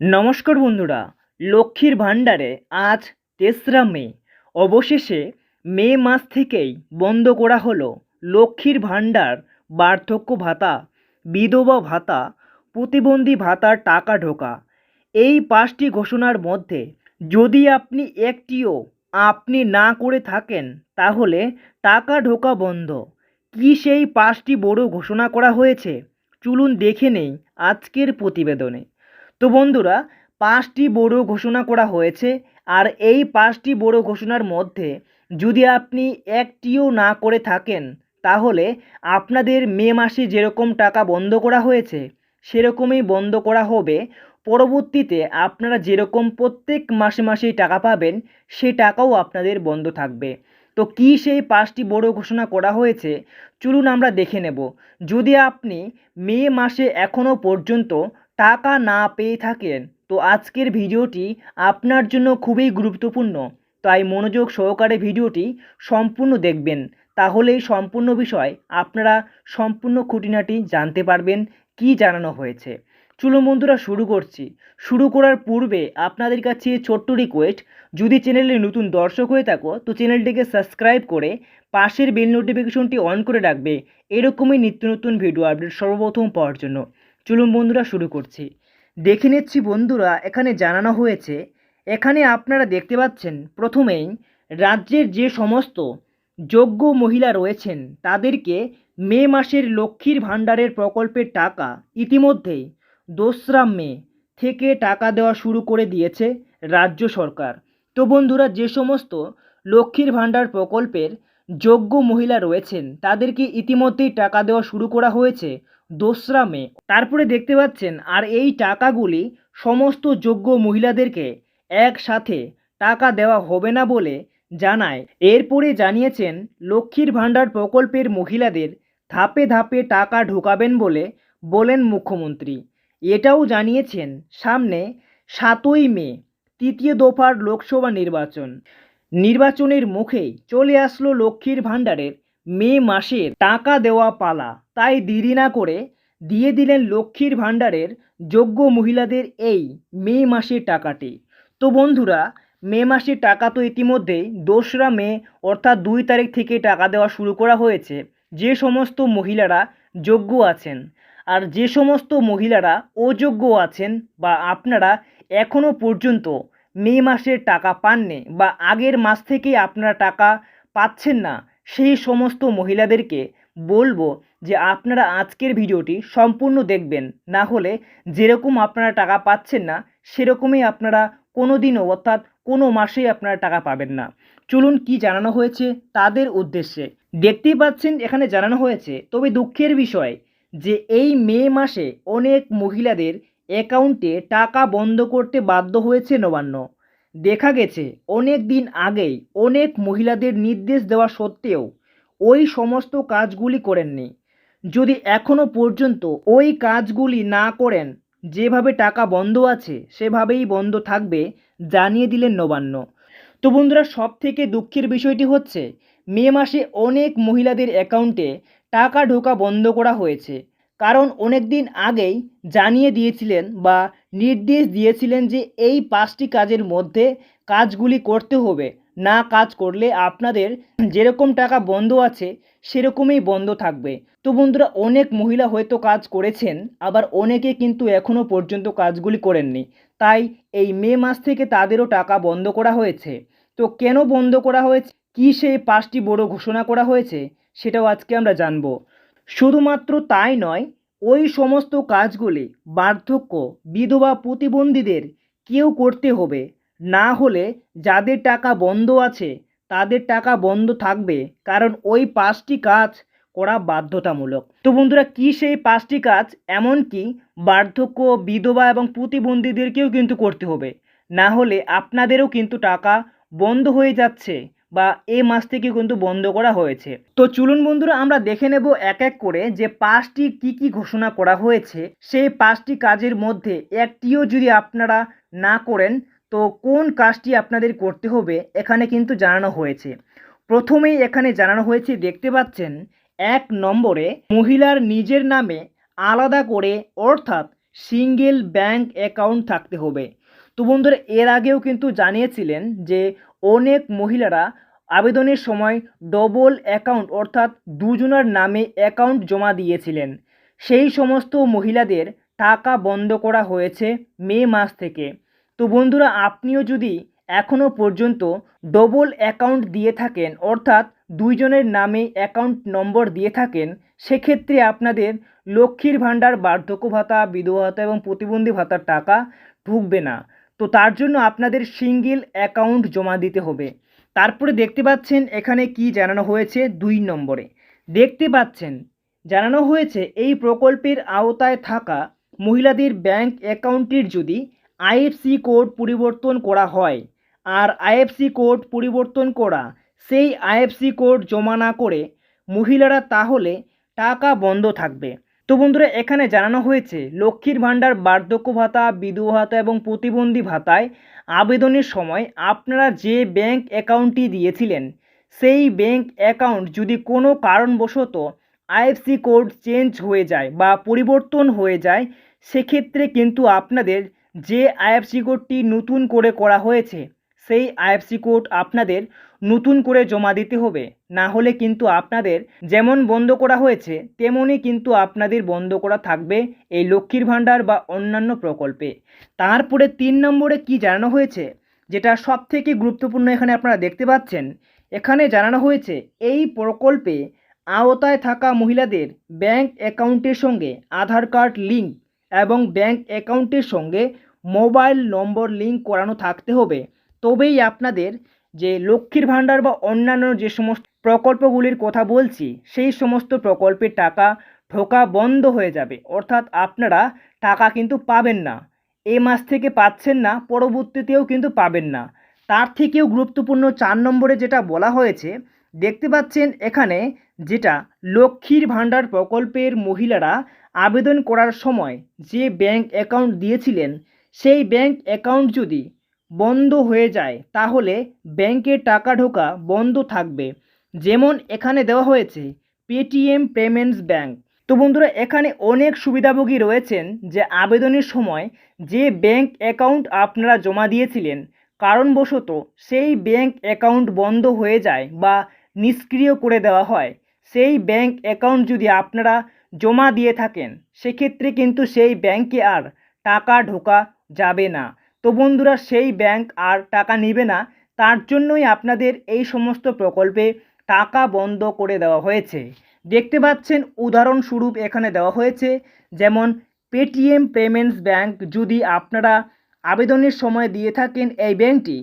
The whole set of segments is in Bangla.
নমস্কার বন্ধুরা, লক্ষ্মীর ভাণ্ডারে আজ তেসরা মে। অবশেষে মে মাস থেকেই বন্ধ করা হলো লক্ষ্মীর ভাণ্ডার, বার্ধক্য ভাতা, বিধবা ভাতা, প্রতিবন্ধী ভাতার টাকা ঢোকা। এই পাঁচটি ঘোষণার মধ্যে যদি আপনি একটিও আপনি না করে থাকেন, তাহলে টাকা ঢোকা বন্ধ। কী সেই পাঁচটি বড় ঘোষণা করা হয়েছে? চলুন দেখে নেই আজকের প্রতিবেদনে। তো বন্ধুরা, পাঁচটি বড় ঘোষণা করা হয়েছে আর এই পাঁচটি বড় ঘোষণার মধ্যে যদি আপনি একটিও না করে থাকেন, তাহলে আপনাদের মে মাসে যেরকম টাকা বন্ধ করা হয়েছে, সেরকমই বন্ধ করা হবে। পরবর্তীতে আপনারা যেরকম প্রত্যেক মাসে মাসেই টাকা পাবেন, সে টাকাও আপনাদের বন্ধ থাকবে। তো কী সেই পাঁচটি বড় ঘোষণা করা হয়েছে? চলুন আমরা দেখে নেব। যদি আপনি মে মাসে এখনও পর্যন্ত টাকা না পেয়ে থাকেন। তো আজকের ভিডিওটি আপনার জন্য খুবই গুরুত্বপূর্ণ। তাই মনোযোগ সহকারে ভিডিওটি সম্পূর্ণ দেখবেন। তাহলেই সম্পূর্ণ বিষয় আপনারা সম্পূর্ণ খুঁটিনাটি জানতে পারবেন কি জানানো হয়েছে। চলুন বন্ধুরা, শুরু করছি। শুরু করার পূর্বে আপনাদের কাছে ছোট্ট রিকোয়েস্ট যদি চ্যানেলে নতুন দর্শক হয়ে থাকো, তো চ্যানেলটিকে সাবস্ক্রাইব করে পাশের বেল নোটিফিকেশনটি অন করে রাখবে। এরকমই নিত্য নতুন ভিডিও আপডেট সর্বপ্রথম পাওয়ার জন্য। চলুন বন্ধুরা শুরু করছি। দেখে নিচ্ছি বন্ধুরা, এখানে জানানো হয়েছে, এখানে আপনারা দেখতে পাচ্ছেন, প্রথমেই রাজ্যের যে সমস্ত যোগ্য মহিলা রয়েছেন, তাদেরকে মে মাসের লক্ষ্মীর ভাণ্ডারের প্রকল্পের টাকা ইতিমধ্যেই দোসরা মে থেকে টাকা দেওয়া শুরু করে দিয়েছে রাজ্য সরকার। তো বন্ধুরা, যে সমস্ত লক্ষ্মীর ভাণ্ডার প্রকল্পের যোগ্য মহিলা রয়েছেন, তাদেরকে ইতিমধ্যেই টাকা দেওয়া শুরু করা হয়েছে দোসরা মে। তারপরে দেখতে পাচ্ছেন, আর এই টাকাগুলি সমস্ত যোগ্য মহিলাদেরকে একসাথে টাকা দেওয়া হবে না বলে জানায়। এরপরে জানিয়েছেন, লক্ষ্মীর ভাণ্ডার প্রকল্পের মহিলাদের ধাপে ধাপে টাকা ঢোকাবেন বলে বলেন মুখ্যমন্ত্রী। এটাও জানিয়েছেন, সামনে সাতই মে, তৃতীয় দফার লোকসভা নির্বাচন। নির্বাচনের মুখেই চলে আসলো লক্ষ্মীর ভাণ্ডারের মে মাসের টাকা দেওয়া পালা। তাই দেরি না করে দিয়ে দিলেন লক্ষ্মীর ভাণ্ডারের যোগ্য মহিলাদের এই মে মাসের টাকাটি। তো বন্ধুরা, মে মাসের টাকা তো ইতিমধ্যেই দোসরা মে অর্থাৎ দুই তারিখ থেকে টাকা দেওয়া শুরু করা হয়েছে। যে সমস্ত মহিলারা যোগ্য আছেন আর যে সমস্ত মহিলারা অযোগ্য আছেন বা আপনারা এখনও পর্যন্ত মে মাসের টাকা পাননি বা আগের মাস থেকেই আপনারা টাকা পাচ্ছেন না সেই সমস্ত মহিলাদেরকে বলব যে আপনারা আজকের ভিডিওটি সম্পূর্ণ দেখবেন। না হলে যেরকম আপনারা টাকা পাচ্ছেন না, সেরকমই আপনারা কোনো দিনও অর্থাৎ কোনো মাসেই আপনারা টাকা পাবেন না। চলুন কি জানানো হয়েছে তাদের উদ্দেশ্যে। দেখতেই পাচ্ছেন এখানে জানানো হয়েছে, তবে দুঃখের বিষয় যে এই মে মাসে অনেক মহিলাদের অ্যাকাউন্টে টাকা বন্ধ করতে বাধ্য হয়েছে নবান্ন। দেখা গেছে অনেক দিন আগেই অনেক মহিলাদের নির্দেশ দেওয়া সত্ত্বেও ওই সমস্ত কাজগুলি করেননি। যদি এখনও পর্যন্ত ওই কাজগুলি না করেন, যেভাবে টাকা বন্ধ আছে, সেভাবেই বন্ধ থাকবে জানিয়ে দিলেন নবান্ন। তো বন্ধুরা সব থেকে দুঃখের বিষয়টি হচ্ছে, মে মাসে অনেক মহিলাদের অ্যাকাউন্টে টাকা ঢোকা বন্ধ করা হয়েছে। কারণ অনেক দিন আগেই জানিয়ে দিয়েছিলেন বা নির্দেশ দিয়েছিলেন যে এই পাঁচটি কাজের মধ্যে কাজগুলি করতে হবে, না কাজ করলে আপনাদের যেরকম টাকা বন্ধ আছে সেরকমই বন্ধ থাকবে। তো বন্ধুরা, অনেক মহিলা হয়তো কাজ করেছেন, আবার অনেকে কিন্তু এখনও পর্যন্ত কাজগুলি করেননি। তাই এই মে মাস থেকে তাদেরও টাকা বন্ধ করা হয়েছে। তো কেন বন্ধ করা হয়েছে? কী সেই পাঁচটি বড় ঘোষণা করা হয়েছে? সেটাও আজকে আমরা জানব। শুধুমাত্র তাই নয়, ওই সমস্ত কাজগুলি বার্ধক্য বিধবা প্রতিবন্ধীদের কেউ করতে হবে। না হলে যাদের টাকা বন্ধ আছে, তাদের টাকা বন্ধ থাকবে কারণ ওই পাঁচটি কাজ করা বাধ্যতামূলক। তো বন্ধুরা, কী সেই পাঁচটি কাজ? এমনকি বার্ধক্য বিধবা এবং প্রতিবন্ধীদেরকেও কিন্তু করতে হবে। না হলে আপনাদেরও কিন্তু টাকা বন্ধ হয়ে যাচ্ছে। বা এই মাস থেকে কিন্তু বন্ধ করা হয়েছে। তো চলুন বন্ধুরা, আমরা দেখে নেব এক এক করে যে পাঁচটি কি কি ঘোষণা করা হয়েছে। সেই পাঁচটি কাজের মধ্যে একটিও যদি আপনারা না করেন, তো কোন কাজটি আপনাদের করতে হবে এখানে কিন্তু জানানো হয়েছে। প্রথমেই এখানে জানানো হয়েছে, দেখতে পাচ্ছেন, এক নম্বরে মহিলার নিজের নামে আলাদা করে অর্থাৎ সিঙ্গেল ব্যাংক অ্যাকাউন্ট থাকতে হবে। তো বন্ধুরা, এর আগেও কিন্তু জানিয়েছিলেন যে অনেক মহিলারা আবেদনের সময় ডবল অ্যাকাউন্ট অর্থাৎ দুজনের নামে অ্যাকাউন্ট জমা দিয়েছিলেন। সেই সমস্ত মহিলাদের টাকা বন্ধ করা হয়েছে মে মাস থেকে। তো বন্ধুরা, আপনিও যদি এখনও পর্যন্ত ডবল অ্যাকাউন্ট দিয়ে থাকেন, অর্থাৎ দুইজনের নামে অ্যাকাউন্ট নম্বর দিয়ে থাকেন, সেক্ষেত্রে আপনাদের লক্ষ্মীর ভাণ্ডার, বার্ধক্য ভাতা, বিধবা ভাতা এবং প্রতিবন্ধী ভাতার টাকা ঢুকবে না। তো তার জন্য আপনাদের সিঙ্গেল অ্যাকাউন্ট জমা দিতে হবে। তারপরে দেখতে পাচ্ছেন এখানে কি জানানো হয়েছে দুই নম্বরে। দেখতে পাচ্ছেন, জানানো হয়েছে এই প্রকল্পের আওতায় থাকা মহিলাদের ব্যাংক অ্যাকাউন্টের যদি আইএফসি কোড পরিবর্তন করা হয় আর আইএফসি কোড পরিবর্তন করা, সেই আইএফসি কোড জমা না করে মহিলারা তাহলে টাকা বন্ধ থাকবে। তো বন্ধুরা, এখানে জানানো হয়েছে, লক্ষ্মীর ভাণ্ডার, বার্ধক্য ভাতা, বিধবা ভাতা এবং প্রতিবন্ধী ভাতায় আবেদনের সময় আপনারা যে ব্যাংক অ্যাকাউন্টটি দিয়েছিলেন, সেই ব্যাংক অ্যাকাউন্ট যদি কোনো কারণবশত আইএফসি কোড চেঞ্জ হয়ে যায় বা পরিবর্তন হয়ে যায়, সেক্ষেত্রে কিন্তু আপনাদের যে আইএফসি কোডটি নতুন করে করা হয়েছে, সেই আইএফসি কোড আপনাদের নতুন করে জমা দিতে হবে। না হলে কিন্তু আপনাদের যেমন বন্ধ করা হয়েছে, তেমনই কিন্তু আপনাদের বন্ধ করা থাকবে এই লক্ষ্মীর ভাণ্ডার বা অন্যান্য প্রকল্পে। তারপরে তিন নম্বরে কি জানানো হয়েছে? যেটা সব থেকে গুরুত্বপূর্ণ এখানে আপনারা দেখতে পাচ্ছেন। এখানে জানানো হয়েছে, এই প্রকল্পে আওতায় থাকা মহিলাদের ব্যাংক অ্যাকাউন্টের সঙ্গে আধার কার্ড লিঙ্ক এবং ব্যাংক অ্যাকাউন্টের সঙ্গে মোবাইল নম্বর লিঙ্ক করানো থাকতে হবে। তবেই আপনাদের যে লক্ষ্মীর ভাণ্ডার বা অন্যান্য যে সমস্ত প্রকল্পগুলির কথা বলছি, সেই সমস্ত প্রকল্পের টাকা ঢোকা বন্ধ হয়ে যাবে। অর্থাৎ আপনারা টাকা কিন্তু পাবেন না। এ মাস থেকে পাচ্ছেন না, পরবর্তীতেও কিন্তু পাবেন না। তার থেকেও গুরুত্বপূর্ণ চার নম্বরে যেটা বলা হয়েছে, দেখতে পাচ্ছেন এখানে যেটা লক্ষ্মীর ভাণ্ডার প্রকল্পের মহিলারা আবেদন করার সময় যে ব্যাংক অ্যাকাউন্ট দিয়েছিলেন, সেই ব্যাংক অ্যাকাউন্ট যদি বন্ধ হয়ে যায়, তাহলে ব্যাংকে টাকা ঢোকা বন্ধ থাকবে। যেমন এখানে দেওয়া হয়েছে, পেটিএম পেমেন্টস ব্যাংক। তো বন্ধুরা, এখানে অনেক সুবিধাভোগী রয়েছেন যে আবেদনের সময় যে ব্যাংক অ্যাকাউন্ট আপনারা জমা দিয়েছিলেন, কারণবশত সেই ব্যাংক অ্যাকাউন্ট বন্ধ হয়ে যায় বা নিষ্ক্রিয় করে দেওয়া হয়। সেই ব্যাংক অ্যাকাউন্ট যদি আপনারা জমা দিয়ে থাকেন, সেক্ষেত্রে কিন্তু সেই ব্যাংকে আর টাকা ঢোকা যাবে না। তো বন্ধুরা সেই ব্যাংক আর টাকা নেবে না, তার জন্যই আপনাদের এই সমস্ত প্রকল্পে টাকা বন্ধ করে দেওয়া হয়েছে। দেখতে পাচ্ছেন উদাহরণস্বরূপ এখানে দেওয়া হয়েছে, যেমন পেটিএম পেমেন্টস ব্যাংক যদি আপনারা আবেদনের সময় দিয়ে থাকেন এই ব্যাংকটি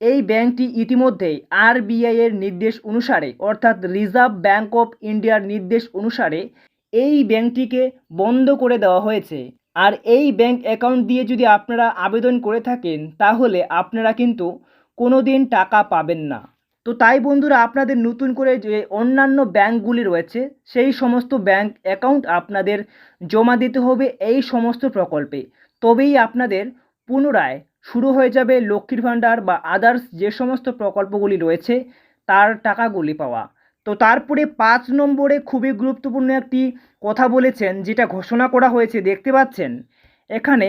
এই ব্যাংকটি ইতিমধ্যেই আরবিআই এর নির্দেশ অনুসারে, অর্থাৎ রিজার্ভ ব্যাংক অফ ইন্ডিয়ার নির্দেশ অনুসারে এই ব্যাংকটিকে বন্ধ করে দেওয়া হয়েছে। আর এই ব্যাংক অ্যাকাউন্ট দিয়ে যদি আপনারা আবেদন করে থাকেন, তাহলে আপনারা কিন্তু কোনো দিন টাকা পাবেন না। তো তাই বন্ধুরা, আপনাদের নতুন করে যে অন্যান্য ব্যাংকগুলি রয়েছে, সেই সমস্ত ব্যাংক অ্যাকাউন্ট আপনাদের জমা দিতে হবে এই সমস্ত প্রকল্পে। তবেই আপনাদের পুনরায় শুরু হয়ে যাবে লক্ষ্মীর ভাণ্ডার বা আদার্স যে সমস্ত প্রকল্পগুলি রয়েছে, তার টাকাগুলি পাওয়া। তো তারপরে পাঁচ নম্বরে খুবই গুরুত্বপূর্ণ একটি কথা বলেছেন, যেটা ঘোষণা করা হয়েছে, দেখতে পাচ্ছেন? এখানে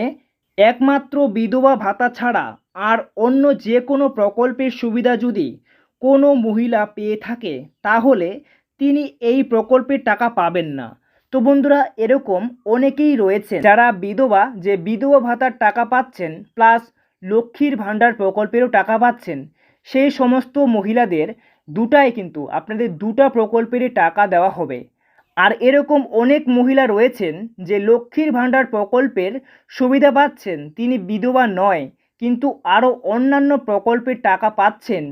একমাত্র বিধবা ভাতা ছাড়া আর অন্য যে কোনো প্রকল্পের সুবিধা যদি কোনো মহিলা পেয়ে থাকে, তাহলে তিনি এই প্রকল্পের টাকা পাবেন না। তো বন্ধুরা, এরকম অনেকেই রয়েছে যারা বিধবা, যে বিধবা ভাতার টাকা পাচ্ছেন প্লাস লক্ষ্মীর ভাণ্ডার প্রকল্পেরও টাকা পাচ্ছেন, সেই সমস্ত মহিলাদের দুটাই কিন্তু, আপনাদের দুটা প্রকল্পেরই টাকা দেওয়া হবে। আর এরকম অনেক মহিলা রয়েছেন যে লক্ষ্মীর ভাণ্ডার প্রকল্পের সুবিধা পাচ্ছেন, তিনি বিধবা নয়, কিন্তু আরও অন্যান্য প্রকল্পের টাকা পাচ্ছেন।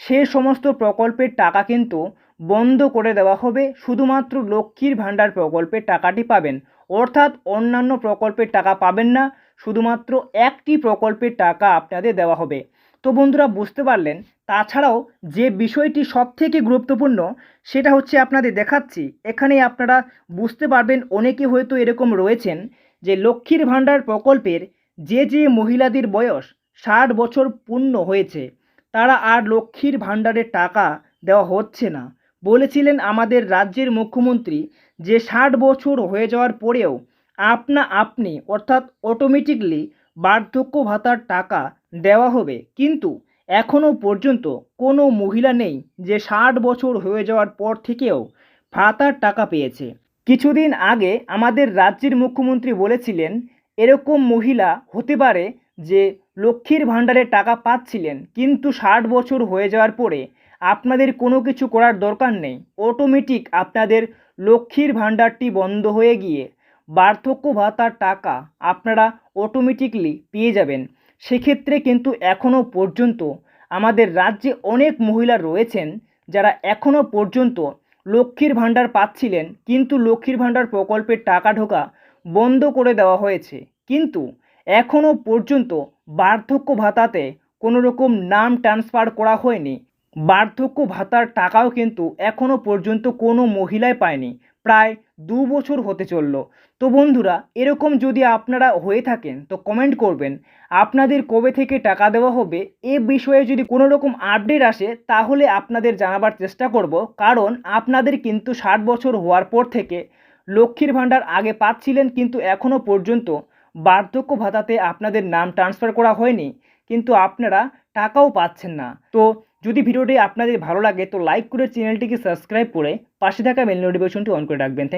সে সমস্ত প্রকল্পের টাকা কিন্তু বন্ধ করে দেওয়া হবে, শুধুমাত্র লক্ষ্মীর ভাণ্ডার প্রকল্পের টাকাটি পাবেন। অর্থাৎ অন্যান্য প্রকল্পের টাকা পাবেন না, শুধুমাত্র একটি প্রকল্পের টাকা আপনাদের দেওয়া হবে। তো বন্ধুরা বুঝতে পারলেন, তাছাড়াও যে বিষয়টি সবথেকে গুরুত্বপূর্ণ সেটা হচ্ছে আপনাদের দেখাচ্ছি। এখানেই আপনারা বুঝতে পারবেন অনেকে হয়তো এরকম রয়েছেন যে লক্ষ্মীর ভাণ্ডার প্রকল্পের যে যে মহিলাদের বয়স ষাট বছর পূর্ণ হয়েছে, তারা আর লক্ষ্মীর ভাণ্ডারের টাকা দেওয়া হচ্ছে না। বলেছিলেন আমাদের রাজ্যের মুখ্যমন্ত্রী যে ষাট বছর হয়ে যাওয়ার পরেও আপনা আপনি অর্থাৎ অটোমেটিকলি বার্ধক্য ভাতার টাকা দেওয়া হবে। কিন্তু এখনও পর্যন্ত কোনো মহিলা নেই যে ষাট বছর হয়ে যাওয়ার পর থেকেও ভাতার টাকা পেয়েছে। কিছুদিন আগে আমাদের রাজ্যের মুখ্যমন্ত্রী বলেছিলেন, এরকম মহিলা হতে পারে যে লক্ষ্মীর ভাণ্ডারে টাকা পাচ্ছিলেন, কিন্তু ষাট বছর হয়ে যাওয়ার পরে আপনাদের কোনো কিছু করার দরকার নেই। অটোমেটিক আপনাদের লক্ষ্মীর ভাণ্ডারটি বন্ধ হয়ে গিয়ে বার্ধক্য ভাতার টাকা আপনারা অটোমেটিকলি পেয়ে যাবেন। সেক্ষেত্রে কিন্তু এখনও পর্যন্ত আমাদের রাজ্যে অনেক মহিলা রয়েছেন যারা এখনও পর্যন্ত লক্ষ্মীর ভাণ্ডার পাচ্ছিলেন, কিন্তু লক্ষ্মীর ভাণ্ডার প্রকল্পের টাকা ঢোকা বন্ধ করে দেওয়া হয়েছে। কিন্তু এখনও পর্যন্ত বার্ধক্য ভাতাতে কোনো রকম নাম ট্রান্সফার করা হয়নি। বার্ধক্য ভাতার টাকাও কিন্তু এখনও পর্যন্ত কোনো মহিলাই পায়নি। প্রায় দু বছর হতে চলল। তো বন্ধুরা, এরকম যদি আপনারা হয়ে থাকেন, তো কমেন্ট করবেন, আপনাদের কবে থেকে টাকা দেওয়া হবে, এ বিষয়ে যদি কোনো রকম আপডেট আসে, তাহলে আপনাদের জানাবার চেষ্টা করব। কারণ আপনাদের কিন্তু ষাট বছর হওয়ার পর থেকে লক্ষ্মীর ভাণ্ডার আগে পাচ্ছিলেন, কিন্তু এখনও পর্যন্ত বার্ধক্য ভাতাতে আপনাদের নাম ট্রান্সফার করা হয়নি। কিন্তু আপনারা টাকাও পাচ্ছেন না। তো যদি ভিডিওটি আপনাদের ভালো লাগে, তো লাইক করে চ্যানেলটিকে সাবস্ক্রাইব করে পাশে থাকা বেল নোটিফিকেশনটি অন করে রাখবেন।